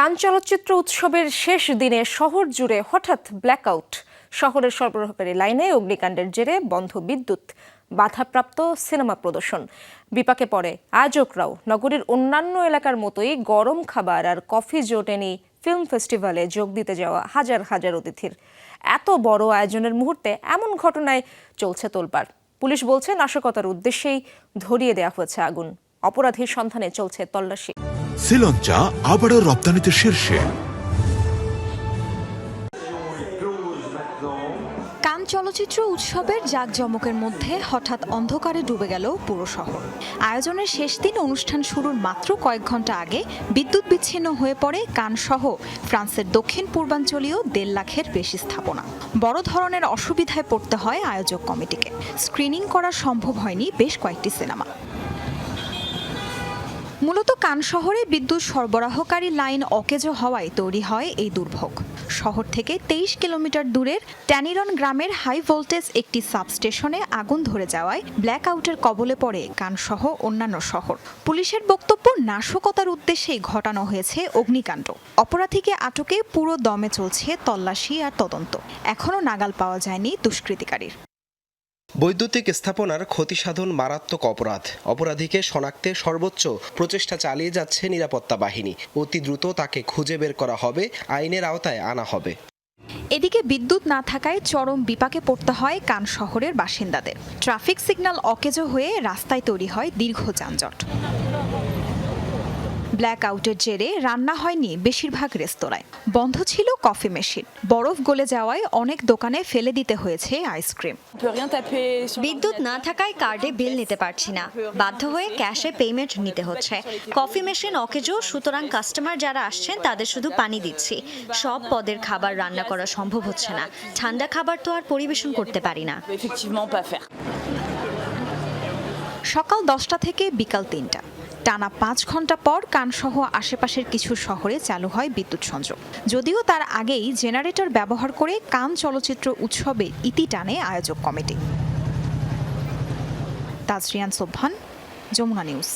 কান চলচ্চিত্র উৎসবের শেষ দিনে শহর জুড়ে হঠাৎ ব্ল্যাকআউট শহরের সরবরাহকারী লাইনে অগ্নিকাণ্ডের জেরে বন্ধ বিদ্যুৎ, বাধাপ্রাপ্ত সিনেমা প্রদর্শন। বিপাকে পড়ে আয়োজকরাও নগরীর অন্যান্য এলাকার মতোই গরম খাবার আর কফি জোটেনি ফিল্ম ফেস্টিভ্যালে যোগ দিতে যাওয়া হাজার হাজার অতিথির। এত বড় আয়োজনের মুহূর্তে এমন ঘটনায় চলছে তোলপাড়। পুলিশ বলছে, নাশকতার উদ্দেশ্যেই ধরিয়ে দেওয়া হয়েছে আগুন। অপরাধীর সন্ধানে চলছে তল্লাশি। শ্রীলঞ্চা আবারও রপ্তানিতে শীর্ষে। কান চলচ্চিত্র উৎসবের জাঁকজমকের মধ্যে হঠাৎ অন্ধকারে ডুবে গেল পুরো শহর। আয়োজনের শেষ দিন অনুষ্ঠান শুরুর মাত্র কয়েক ঘণ্টা আগে বিদ্যুৎ বিচ্ছিন্ন হয়ে পড়ে কান সহ ফ্রান্সের দক্ষিণ পূর্বাঞ্চলীয় দেড় লাখের বেশি স্থাপনা। বড় ধরনের অসুবিধায় পড়তে হয় আয়োজক কমিটিকে। স্ক্রিনিং করা সম্ভব হয়নি বেশ কয়েকটি সিনেমা। মূলত কান শহরে বিদ্যুৎ সরবরাহকারী লাইন অকেজো হওয়ায় তৈরি হয় এই দুর্ভোগ। শহর থেকে তেইশ কিলোমিটার দূরের ট্যানিরন গ্রামের হাই ভোল্টেজ একটি সাবস্টেশনে আগুন ধরে যাওয়ায় ব্ল্যাক আউটের কবলে পড়ে কানসহ অন্যান্য শহর। পুলিশের বক্তব্য নাশকতার উদ্দেশ্যেই ঘটানো হয়েছে অগ্নিকাণ্ড। অপরাধীকে আটকে পুরো দমে চলছে তল্লাশি আর তদন্ত। এখনও নাগাল পাওয়া যায়নি দুষ্কৃতিকারীর। বৈদ্যুতিক স্থাপনার ক্ষতিসাধন মারাত্মক অপরাধ। অপরাধীকে শনাক্তে সর্বোচ্চ প্রচেষ্টা চালিয়ে যাচ্ছে নিরাপত্তা বাহিনী। অতি দ্রুত তাকে খুঁজে বের করা হবে, আইনের আওতায় আনা হবে। এদিকে বিদ্যুৎ না থাকায় চরম বিপাকে পড়তে হয় কান শহরের বাসিন্দাদের। ট্রাফিক সিগন্যাল অকেজো হয়ে রাস্তায় তৈরি হয় দীর্ঘ যানজট। ব্ল্যাক আউটের জেরে রান্না হয়নি বেশিরভাগ রেস্তোরাঁয়। বন্ধ ছিল কফি মেশিন। বরফ গলে যাওয়ায় অনেক দোকানে ফেলে দিতে হয়েছে আইসক্রিম। বিদ্যুৎ না থাকায় কার্ডে বিল নিতে পারছি না। বাধ্য হয়ে ক্যাশে পেমেন্ট নিতে হচ্ছে। কফি মেশিন অকেজো সুতরাং কাস্টমার যারা আসছেন তাদের শুধু পানি দিচ্ছি। সব পদের খাবার রান্না করা সম্ভব হচ্ছে না। ঠান্ডা খাবার তো আর পরিবেশন করতে পারি না. সকাল দশটা থেকে বিকাল তিনটা। টানা পাঁচ ঘণ্টা পর কানসহ আশেপাশের কিছু শহরে চালু হয় বিদ্যুৎ সংযোগ। যদিও তার আগেই জেনারেটর ব্যবহার করে কান চলচ্চিত্র উৎসবে ইতি টানে আয়োজক কমিটি। তাজরিয়ান সোভান যমুনা নিউজ।